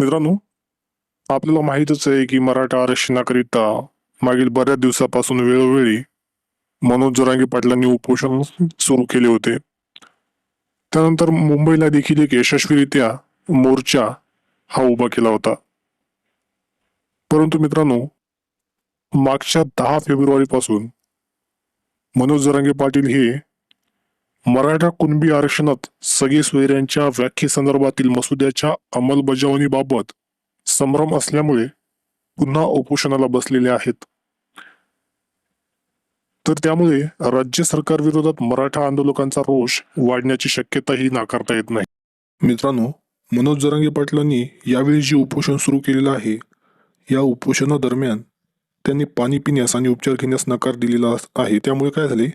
मित्रांनो आपल्याला माहीतच आहे की मराठा आरक्षणाकरिता मागील बऱ्याच दिवसापासून वेळोवेळी मनोज जोरांगी पाटलांनी उपोषण सुरू केले होते. त्यानंतर मुंबईला देखील एक यशस्वीरित्या मोर्चा हा उभा केला होता. परंतु मित्रांनो मागच्या दहा फेब्रुवारी पासून मनोज जरांगे पाटील हे मराठा कुणबी आरक्षणात सगळे सोयऱ्यांच्या व्याख्येसंदर्भातील मसुद्याच्या अंमलबजावणीबाबत संभ्रम असल्यामुळे पुन्हा उपोषणाला बसलेले आहेत. तर त्यामुळे राज्य सरकार विरोधात मराठा आंदोलकांचा रोष वाढण्याची शक्यताही नाकारता येत नाही. मित्रांनो मनोज जरांगे पाटलांनी यावेळी जे उपोषण सुरू केलेलं आहे या उपोषणादरम्यान त्यांनी पाणी पिण्यास आणि उपचार घेण्यास नकार दिलेला आहे. त्यामुळे काय झाले?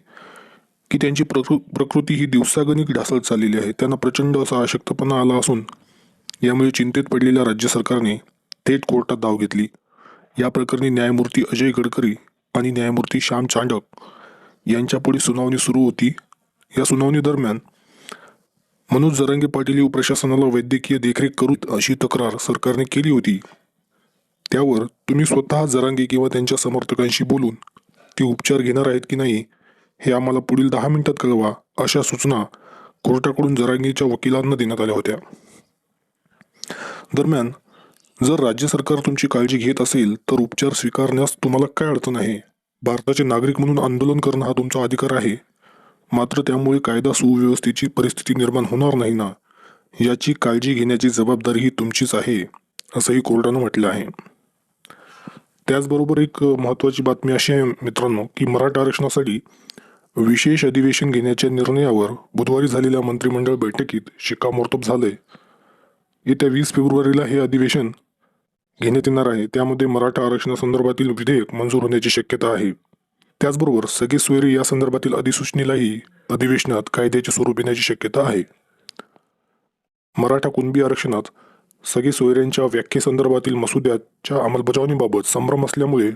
की त्यांची प्रकृ प्रकृती ही दिवसागणिक ढासळत चाललेली आहे. त्यांना प्रचंड असा अशक्तपणा आला असून यामुळे चिंतेत पडलेल्या राज्य सरकारने थेट कोर्टात धाव घेतली. या प्रकरणी न्यायमूर्ती अजय गडकरी आणि न्यायमूर्ती श्याम चांडक यांच्यापुढे सुनावणी सुरू होती. या सुनावणी दरम्यान मनोज जरांगे पाटील येऊ प्रशासनाला वैद्यकीय देखरेख करू अशी तक्रार सरकारने केली होती. त्यावर तुम्ही स्वतः जरांगे किंवा त्यांच्या समर्थकांशी बोलून ते उपचार घेणार आहेत की नाही हे आम्हाला पुढील दहा मिनिटात कळवा अशा सूचना कोर्टाकडून जरांगीच्या वकिलांना देण्यात आल्या होत्या. दरम्यान जर राज्य सरकार तुमची काळजी घेत असेल तर उपचार स्वीकारण्यास तुम्हाला काय अडचण आहे? भारताचे नागरिक म्हणून आंदोलन करणं हा तुमचा अधिकार आहे. मात्र त्यामुळे कायदा सुव्यवस्थेची परिस्थिती निर्माण होणार नाही ना? याची काळजी घेण्याची जबाबदारी ही तुमचीच आहे असंही कोर्टानं म्हटलं आहे. त्याचबरोबर एक महत्त्वाची बातमी अशी आहे मित्रांनो की मराठा आरक्षणासाठी विशेष अधिवेशन घेण्याच्या निर्णयावर बुधवारी झालेल्या मंत्रिमंडळ बैठकीत शिक्कामोर्तब झालंय. येत्या वीस फेब्रुवारीला हे अधिवेशन घेण्यात येणार आहे. त्यामध्ये मराठा आरक्षणासंदर्भातील विधेयक मंजूर होण्याची शक्यता आहे. त्याचबरोबर सगळे सोयरे या संदर्भातील अधिसूचनेलाही अधिवेशनात कायद्याचे स्वरूप येण्याची शक्यता आहे. मराठा कुणबी आरक्षणात सगळे सोयऱ्यांच्या व्याख्येसंदर्भातील मसुद्याच्या अंमलबजावणीबाबत संभ्रम असल्यामुळे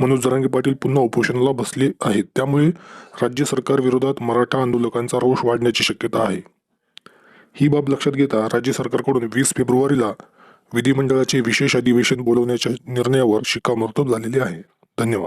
मनोज जरांगे पाटील पुन्हा उपोषणाला बसले आहेत. त्यामुळे राज्य सरकार विरोधात मराठा आंदोलकांचा रोष वाढण्याची शक्यता आहे. ही बाब लक्षात घेता राज्य सरकारकडून वीस फेब्रुवारीला विधिमंडळाचे विशेष अधिवेशन बोलवण्याच्या निर्णयावर शिक्कामोर्तब झालेले आहे. धन्यवाद.